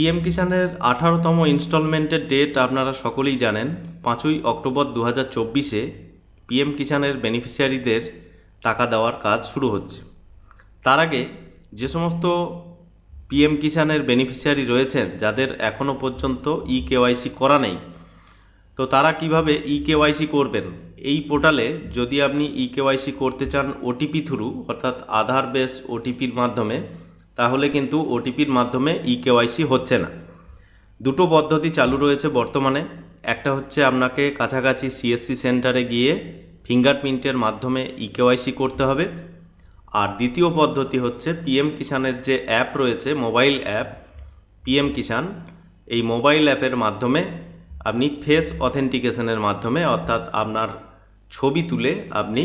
PM কিষানের আঠারোতম ইনস্টলমেন্টের date আপনারা সকলেই জানেন, পাঁচই অক্টোবর দু হাজার চব্বিশে পিএম কিষানের বেনিফিশিয়ারিদের টাকা দেওয়ার কাজ শুরু হচ্ছে। তার আগে যে সমস্ত পিএম কিষানের বেনিফিশিয়ারি রয়েছেন, যাদের এখনও পর্যন্ত ই কেওয়াইসি করা নেই, তো তারা কীভাবে ই কেওয়াইসি করবেন? এই পোর্টালে যদি আপনি ই কেওয়াইসি করতে চান ওটিপি থ্রু অর্থাৎ আধার বেস ওটিপির মাধ্যমে তাহলে কিন্তু ওটিপির মাধ্যমে ই কেওয়াইসি হচ্ছে না। দুটো পদ্ধতি চালু রয়েছে বর্তমানে। একটা হচ্ছে আপনাকে কাছাকাছি সিএসসি সেন্টারে গিয়ে ফিঙ্গারপ্রিন্টের মাধ্যমে ই কেওয়াইসি করতে হবে। আর দ্বিতীয় পদ্ধতি হচ্ছে পিএম কিষানের যে অ্যাপ রয়েছে, মোবাইল অ্যাপ, পিএম কিষান এই মোবাইল অ্যাপের মাধ্যমে আপনি ফেস অথেন্টিকেশনের মাধ্যমে অর্থাৎ আপনার ছবি তুলে আপনি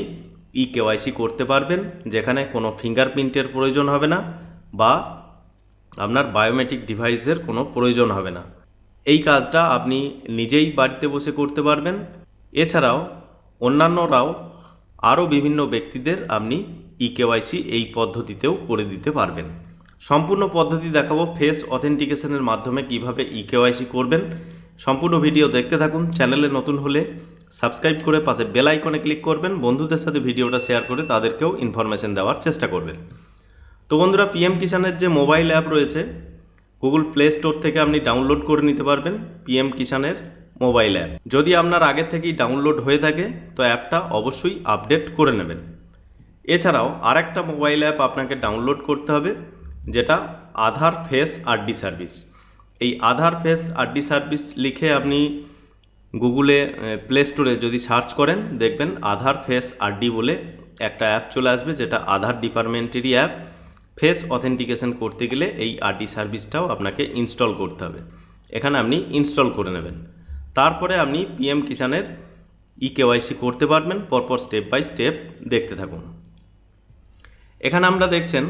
ই কেওয়াইসি করতে পারবেন, যেখানে কোনো ফিঙ্গারপ্রিন্টের প্রয়োজন হবে না। বা আপনার বায়োমেট্রিক ডিভাইসের কোনো প্রয়োজন হবে না। এই কাজটা আপনি নিজেই বাড়িতে বসে করতে পারবেন। এছাড়াও অন্যান্যরাও আরও বিভিন্ন ব্যক্তিদের আপনি ই কেওয়াইসি এই পদ্ধতিতেও করে দিতে পারবেন। সম্পূর্ণ পদ্ধতি দেখাবো ফেস অথেন্টিকেশনের মাধ্যমে কীভাবে ই কেওয়াইসি করবেন। সম্পূর্ণ ভিডিও দেখতে থাকুন। চ্যানেলে নতুন হলে সাবস্ক্রাইব করে পাশে বেল আইকনে ক্লিক করবেন। বন্ধুদের সাথে ভিডিওটা শেয়ার করে তাদেরকেও ইনফরমেশন দেওয়ার চেষ্টা করবেন। তো বন্ধুরা পিএম কিষানের যে মোবাইল অ্যাপ রয়েছে গুগল প্লে স্টোর থেকে আপনি ডাউনলোড করে নিতে পারবেন পিএম কিষানের মোবাইল অ্যাপ যদি আপনার আগে থেকেই ডাউনলোড হয়ে থাকে, তো অ্যাপটা অবশ্যই আপডেট করে নেবেন। এছাড়াও আরেকটা মোবাইল অ্যাপ আপনাকে ডাউনলোড করতে হবে, যেটা আধার ফেস আরডি সার্ভিস এই আধার ফেস আরডি সার্ভিস লিখে আপনি গুগলে প্লে স্টোরে যদি সার্চ করেন, দেখবেন আধার ফেস আরডি বলে একটা অ্যাপ চলে আসবে, যেটা আধার ডিপার্টমেন্টেরই অ্যাপ ফেস অথেন্টিকেশন করতে গেলে এই আরডি সার্ভিসটাও আপনাকে ইনস্টল করতে হবে। এখানে আপনি ইনস্টল করে নেবেন। তারপরে আপনি পিএম কিষানের ই কেওয়াইসি করতে পারবেন, পরপর স্টেপ বাই স্টেপ দেখতে থাকুন। এখানে আমরা দেখছেন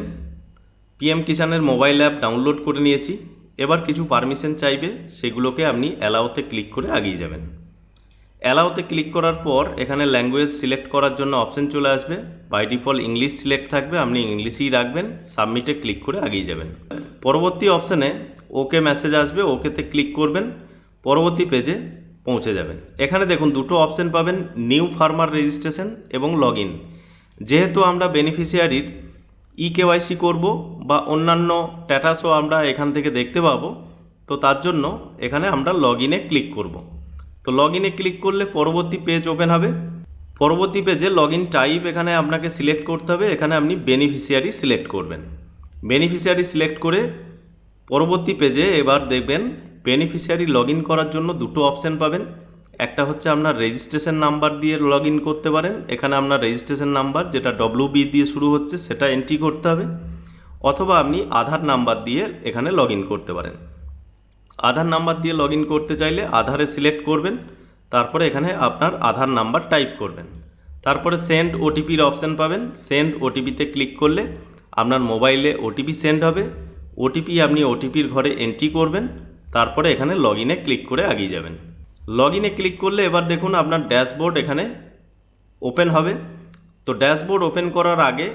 পিএম কিষানের মোবাইল অ্যাপ ডাউনলোড করে নিয়েছি। এবার কিছু পারমিশন চাইবে, সেগুলোকে আপনি অ্যালাউতে ক্লিক করে আগিয়ে যাবেন। অ্যালাউতে ক্লিক করার পর এখানে ল্যাঙ্গুয়েজ সিলেক্ট করার জন্য অপশন চলে আসবে। বাই ডিফল্ট ইংলিশ সিলেক্ট থাকবে, আপনি ইংলিশই রাখবেন সাবমিটে ক্লিক করে আগিয়ে যাবেন। পরবর্তী অপশানে ওকে মেসেজ আসবে ওকেতে ক্লিক করবেন, পরবর্তী পেজে পৌঁছে যাবেন। এখানে দেখুন দুটো অপশান পাবেন নিউ ফার্মার রেজিস্ট্রেশন এবং লগ ইন যেহেতু আমরা বেনিফিশিয়ারির ই কেওয়াইসি করব বা অন্যান্য স্ট্যাটাসও আমরা এখান থেকে দেখতে পাবো, তো তার জন্য এখানে আমরা লগ ইনে ক্লিক করব। তো লগ ইনে ক্লিক করলে পরবর্তী পেজ ওপেন হবে। পরবর্তী পেজে লগ ইন টাইপ এখানে আপনাকে সিলেক্ট করতে হবে। এখানে আপনি বেনিফিশিয়ারি সিলেক্ট করবেন। বেনিফিশিয়ারি সিলেক্ট করে পরবর্তী পেজে এবার দেখবেন বেনিফিশিয়ারি লগ ইন করার জন্য দুটো অপশান পাবেন। একটা হচ্ছে আপনার রেজিস্ট্রেশন নাম্বার দিয়ে লগ ইন করতে পারেন। এখানে আপনার রেজিস্ট্রেশন নাম্বার যেটা ডব্লিউ বি দিয়ে শুরু হচ্ছে, সেটা এন্ট্রি করতে হবে। অথবা আপনি আধার নাম্বার দিয়ে এখানে লগ ইন করতে পারেন। আধার নাম্বার দিয়ে লগ করতে চাইলে আধারে সিলেক্ট করবেন, তারপরে এখানে আপনার আধার নাম্বার টাইপ করবেন। তারপরে সেন্ড ওটিপির অপশান পাবেন। সেন্ড ওটিপিতে ক্লিক করলে আপনার মোবাইলে ওটিপি সেন্ড হবে। ওটিপি আপনি ওটিপির ঘরে এন্ট্রি করবেন, তারপরে এখানে লগ ক্লিক করে আগিয়ে যাবেন। লগ ক্লিক করলে এবার দেখুন আপনার ড্যাশবোর্ড এখানে ওপেন হবে। তো ড্যাশবোর্ড ওপেন করার আগে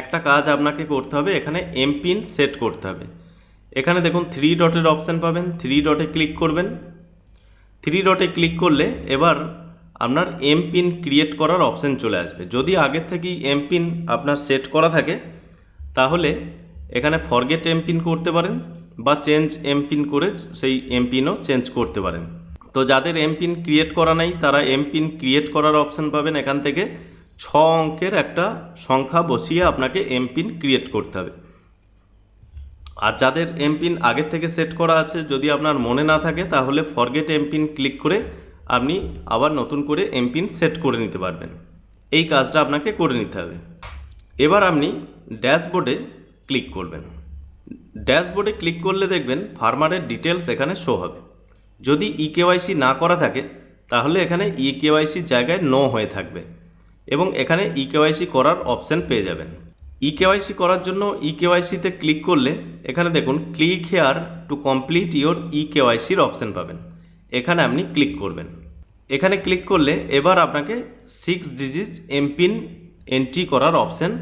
একটা কাজ আপনাকে করতে হবে, এখানে এমপিন সেট করতে হবে। এখানে দেখুন থ্রি ডটের অপশান পাবেন থ্রি ডটে ক্লিক করবেন। থ্রি ডটে ক্লিক করলে এবার আপনার এমপিন ক্রিয়েট করার অপশান চলে আসবে। যদি আগের থেকেই এমপিন আপনার সেট করা থাকে, তাহলে এখানে ফরগেট এমপিন করতে পারেন বা চেঞ্জ এমপিন করে সেই এমপিনও চেঞ্জ করতে পারেন। তো যাদের এমপিন ক্রিয়েট করা নাই, তারা এমপিন ক্রিয়েট করার অপশান পাবেন এখান থেকে। ছ অঙ্কের একটা সংখ্যা বসিয়ে আপনাকে এমপিন ক্রিয়েট করতে হবে। আর যাদের এমপিন আগের থেকে সেট করা আছে, যদি আপনার মনে না থাকে, তাহলে ফরগেট এমপিন ক্লিক করে আপনি আবার নতুন করে এমপিন সেট করে নিতে পারবেন। এই কাজটা আপনাকে করে নিতে হবে। এবার আপনি ড্যাশবোর্ডে ক্লিক করবেন। ড্যাশবোর্ডে ক্লিক করলে দেখবেন ফার্মারের ডিটেলস এখানে শো হবে। যদি ই কেওয়াইসি না করা থাকে, তাহলে এখানে ই কেওয়াইসির জায়গায় নো হয়ে থাকবে এবং এখানে ই কেওয়াইসি করার অপশান পেয়ে যাবেন। ই কেওয়াইসি করার জন্য ই কেওয়াইসিতে ক্লিক করলে এখানে দেখুন click here to complete your e কেওয়াইসির অপশান পাবেন। এখানে আপনি ক্লিক করবেন। এখানে ক্লিক করলে এবার আপনাকে সিক্স ডিজিট এমপিন এন্ট্রি করার অপশান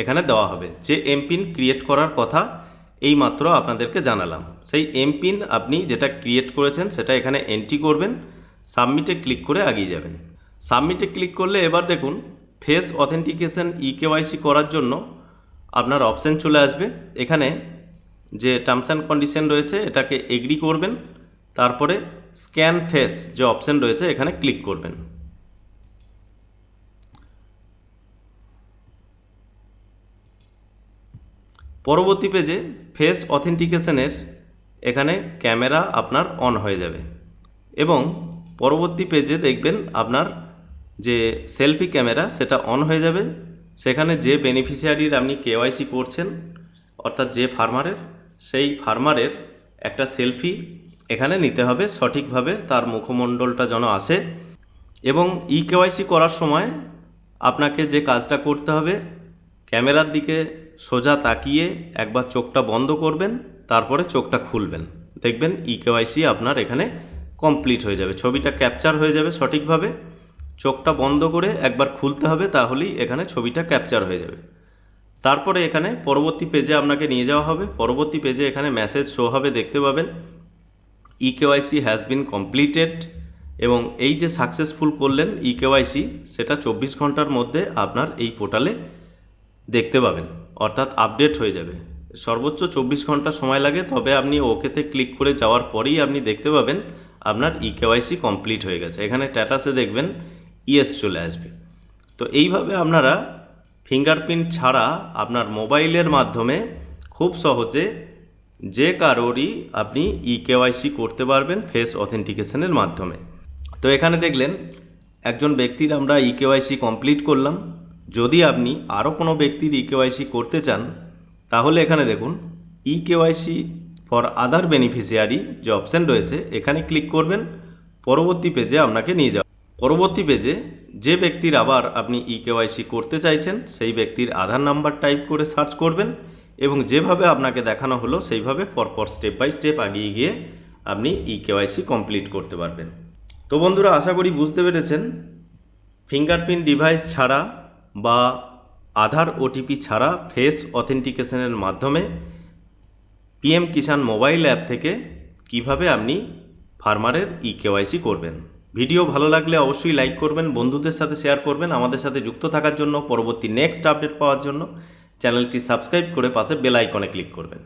এখানে দেওয়া হবে। যে এমপিন ক্রিয়েট করার কথা এই মাত্র আপনাদেরকে জানালাম। সেই এমপিন আপনি যেটা ক্রিয়েট করেছেন সেটা এখানে এন্ট্রি করবেন সাবমিটে ক্লিক করে এগিয়ে যাবেন। সাবমিটে ক্লিক করলে এবার দেখুন ফেস অথেন্টিকেশন ই কেওয়াইসি করার জন্য আপনার অপশান চলে আসবে। এখানে যে টার্মস অ্যান্ড কন্ডিশন রয়েছে, এটাকে এগ্রি করবেন। তারপরে স্ক্যান ফেস যে অপশান রয়েছে, এখানে ক্লিক করবেন। পরবর্তী পেজে ফেস অথেন্টিকেশনের এখানে ক্যামেরা আপনার অন হয়ে যাবে। এবং পরবর্তী পেজে দেখবেন আপনার যে সেলফি ক্যামেরা সেটা অন হয়ে যাবে। সেখানে যে বেনিফিশিয়ারির আপনি কেওয়াইসি করছেন, অর্থাৎ যে ফার্মারের সেই ফার্মারের একটা সেলফি এখানে নিতে হবে সঠিকভাবে, তার মুখমণ্ডলটা যেন আসে। এবং ই কেওয়াইসি করার সময় আপনাকে যে কাজটা করতে হবে, ক্যামেরার দিকে সোজা তাকিয়ে একবার চোখটা বন্ধ করবেন, তারপরে চোখটা খুলবেন। দেখবেন ই কেওয়াইসি আপনার এখানে কমপ্লিট হয়ে যাবে। ছবিটা ক্যাপচার হয়ে যাবে সঠিকভাবে। চোখটা বন্ধ করে একবার খুলতে হবে, তাহলেই এখানে ছবিটা ক্যাপচার হয়ে যাবে। তারপরে এখানে পরবর্তী পেজে আপনাকে নিয়ে যাওয়া হবে। পরবর্তী পেজে এখানে মেসেজ শো হবে, দেখতে পাবেন। E KYC has been completed এবং এই যে সাকসেসফুল করলেন ই কেওয়াইসি সেটা চব্বিশ ঘণ্টার মধ্যে আপনার এই পোর্টালে দেখতে পাবেন। অর্থাৎ আপডেট হয়ে যাবে। সর্বোচ্চ চব্বিশ ঘণ্টা সময় লাগে, তবে আপনি ওকেতে ক্লিক করে যাওয়ার পরেই আপনি দেখতে পাবেন আপনার ই কেওয়াইসি কমপ্লিট হয়ে গেছে। এখানে স্ট্যাটাসে দেখবেন ইয়েস চলে আসবে। তো এইভাবে আপনারা ফিঙ্গারপ্রিন্ট ছাড়া আপনার মোবাইলের মাধ্যমে খুব সহজে যে কারোরই আপনি ই কেওয়াইসি করতে পারবেন ফেস অথেন্টিকেশনের মাধ্যমে। তো এখানে দেখলেন, একজন ব্যক্তির আমরা ই কেওয়াইসি কমপ্লিট করলাম। যদি আপনি আরও কোনো ব্যক্তির ই কেওয়াইসি করতে চান, তাহলে এখানে দেখুন e KYC for other beneficiary যে অপশান রয়েছে, এখানে ক্লিক করবেন, পরবর্তী পেজে আপনাকে নিয়ে যাবে। পরবর্তী পেজে যে ব্যক্তির আবার আপনি ই কেওয়াইসি করতে চাইছেন, সেই ব্যক্তির আধার নাম্বার টাইপ করে সার্চ করবেন এবং যেভাবে আপনাকে দেখানো হলো, সেইভাবে পরপর স্টেপ বাই স্টেপ আগিয়ে গিয়ে আপনি ই কেওয়াইসি কমপ্লিট করতে পারবেন। তো বন্ধুরা, আশা করি বুঝতে পেরেছেন, ফিঙ্গারপ্রিন্ট ডিভাইস ছাড়া বা আধার ওটিপি ছাড়া ফেস অথেন্টিকেশনের মাধ্যমে পিএম কিষাণ মোবাইল অ্যাপ থেকে কীভাবে আপনি ফার্মারের ই কেওয়াইসি করবেন। ভিডিও ভালো লাগলে অবশ্যই লাইক করবেন, বন্ধুদের সাথে শেয়ার করবেন, আমাদের সাথে যুক্ত থাকার জন্য পরবর্তী নেক্সট আপডেট পাওয়ার জন্য চ্যানেলটি সাবস্ক্রাইব করে পাশে বেল আইকনে ক্লিক করবেন।